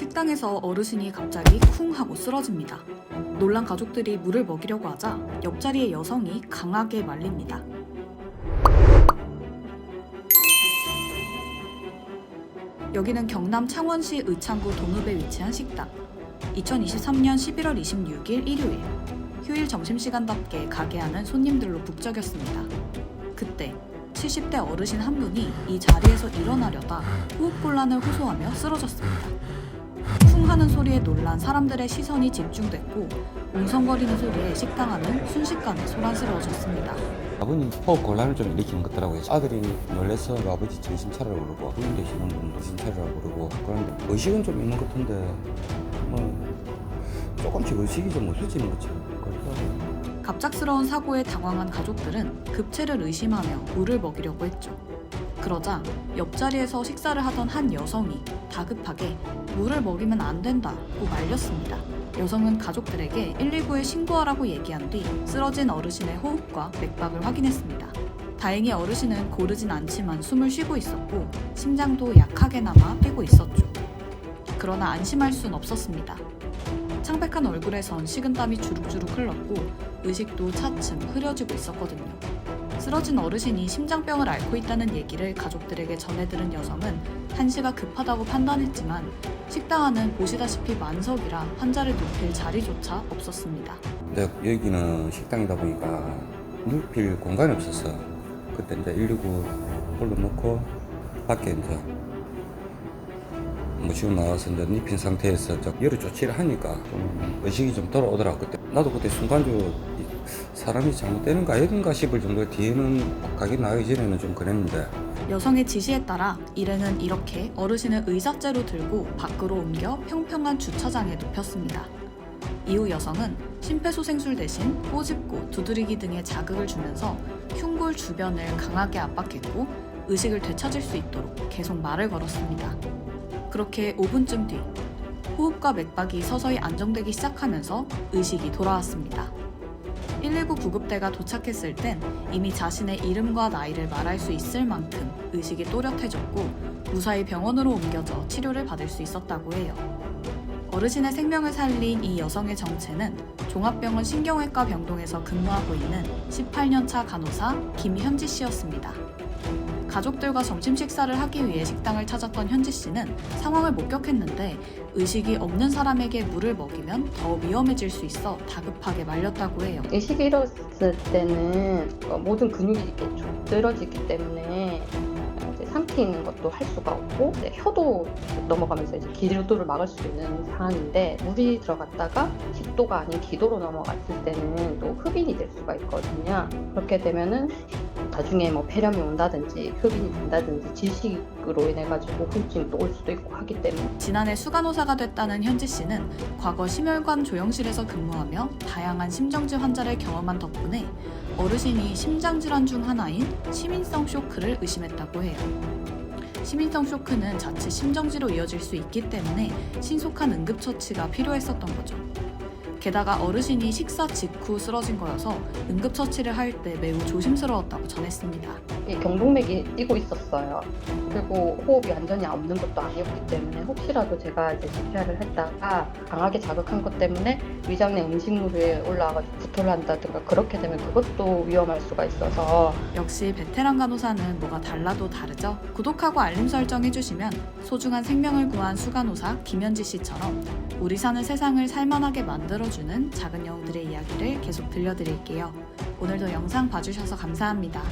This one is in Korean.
식당에서 어르신이 갑자기 쿵 하고 쓰러집니다. 놀란 가족들이 물을 먹이려고 하자 옆자리의 여성이 강하게 말립니다. 여기는 경남 창원시 의창구 동읍에 위치한 식당. 2023년 11월 26일 일요일. 휴일 점심시간답게 가게 안은 손님들로 북적였습니다. 그때 70대 어르신 한 분이 이 자리에서 일어나려다 호흡곤란을 호소하며 쓰러졌습니다. 쿵 하는 소리에 놀란 사람들의 시선이 집중됐고 웅성거리는 소리에 식당 안은 순식간에 소란스러워졌습니다. 아버님 호흡 곤란을 좀 일으키는 것 같더라고요. 아들이 놀래서 아버지 정신 차리라고 그러고 부인 되시는 분 정신 차리라고 그러고 그런데 의식은 좀 있는 것 같은데 뭐 조금씩 의식이 좀 없어지는 거죠. 그래서 갑작스러운 사고에 당황한 가족들은 급체를 의심하며 물을 먹이려고 했죠. 그러자 옆자리에서 식사를 하던 한 여성이 다급하게 물을 먹이면 안 된다고 말렸습니다. 여성은 가족들에게 119에 신고하라고 얘기한 뒤 쓰러진 어르신의 호흡과 맥박을 확인했습니다. 다행히 어르신은 고르진 않지만 숨을 쉬고 있었고 심장도 약하게나마 뛰고 있었죠. 그러나 안심할 순 없었습니다. 창백한 얼굴에선 식은땀이 주룩주룩 흘렀고 의식도 차츰 흐려지고 있었거든요. 쓰러진 어르신이 심장병을 앓고 있다는 얘기를 가족들에게 전해들은 여성은 한시가 급하다고 판단했지만 식당 안은 보시다시피 만석이라 환자를 눕힐 자리조차 없었습니다. 근데 여기는 식당이다 보니까 눕힐 공간이 없었어. 그때 이제 119 올려놓고 밖에 이제 뭐 지금 나와서 이제 눕힌 상태에서 저 열을 조치를 하니까 좀 의식이 좀 돌아오더라고 나도 그때 순간적으로 이 사람이 잘못되는가 아닌가 싶을 정도 뒤에는 가게 나가기 전에는 좀 그랬는데 여성의 지시에 따라 일행은 이렇게 어르신을 의자째로 들고 밖으로 옮겨 평평한 주차장에 눕혔습니다. 이후 여성은 심폐소생술 대신 꼬집고 두드리기 등의 자극을 주면서 흉골 주변을 강하게 압박했고 의식을 되찾을 수 있도록 계속 말을 걸었습니다. 그렇게 5분쯤 뒤 호흡과 맥박이 서서히 안정되기 시작하면서 의식이 돌아왔습니다. 119 구급대가 도착했을 땐 이미 자신의 이름과 나이를 말할 수 있을 만큼 의식이 또렷해졌고 무사히 병원으로 옮겨져 치료를 받을 수 있었다고 해요. 어르신의 생명을 살린 이 여성의 정체는 종합병원 신경외과 병동에서 근무하고 있는 18년차 간호사 김현지 씨였습니다. 가족들과 점심 식사를 하기 위해 식당을 찾았던 현지 씨는 상황을 목격했는데 의식이 없는 사람에게 물을 먹이면 더 위험해질 수 있어 다급하게 말렸다고 해요. 의식이 잃었을 때는 어, 모든 근육이 이렇게 쭉 늘어지기 때문에 이제 삼키는 것도 할 수가 없고 혀도 넘어가면서 이제 기도를 막을 수 있는 상황인데 물이 들어갔다가 식도가 아닌 기도로 넘어갔을 때는 또 흡인이 될 수가 있거든요. 그렇게 되면은 나중에 뭐 폐렴이 온다든지 흡인이 된다든지 질식으로 인해 가지고 후유증도 올 수도 있고 하기 때문에 지난해 수간호사가 됐다는 현지 씨는 과거 심혈관 조영실에서 근무하며 다양한 심정지 환자를 경험한 덕분에 어르신이 심장 질환 중 하나인 시민성 쇼크를 의심했다고 해요. 시민성 쇼크는 자칫 심정지로 이어질 수 있기 때문에 신속한 응급처치가 필요했었던 거죠. 게다가 어르신이 식사 직후 쓰러진 거여서 응급처치를 할 때 매우 조심스러웠다고 전했습니다. 이 경동맥이 뛰고 있었어요. 그리고 호흡이 완전히 없는 것도 아니었기 때문에 혹시라도 제가 이제 CPR을 했다가 강하게 자극한 것 때문에 위장내 음식물에 올라와가지고 구토를 한다든가 그렇게 되면 그것도 위험할 수가 있어서 역시 베테랑 간호사는 뭐가 달라도 다르죠? 구독하고 알림 설정 해주시면 소중한 생명을 구한 수간호사 김현지 씨처럼 우리 사는 세상을 살만하게 만들어주는 작은 영웅들의 이야기를 계속 들려드릴게요. 오늘도 영상 봐주셔서 감사합니다.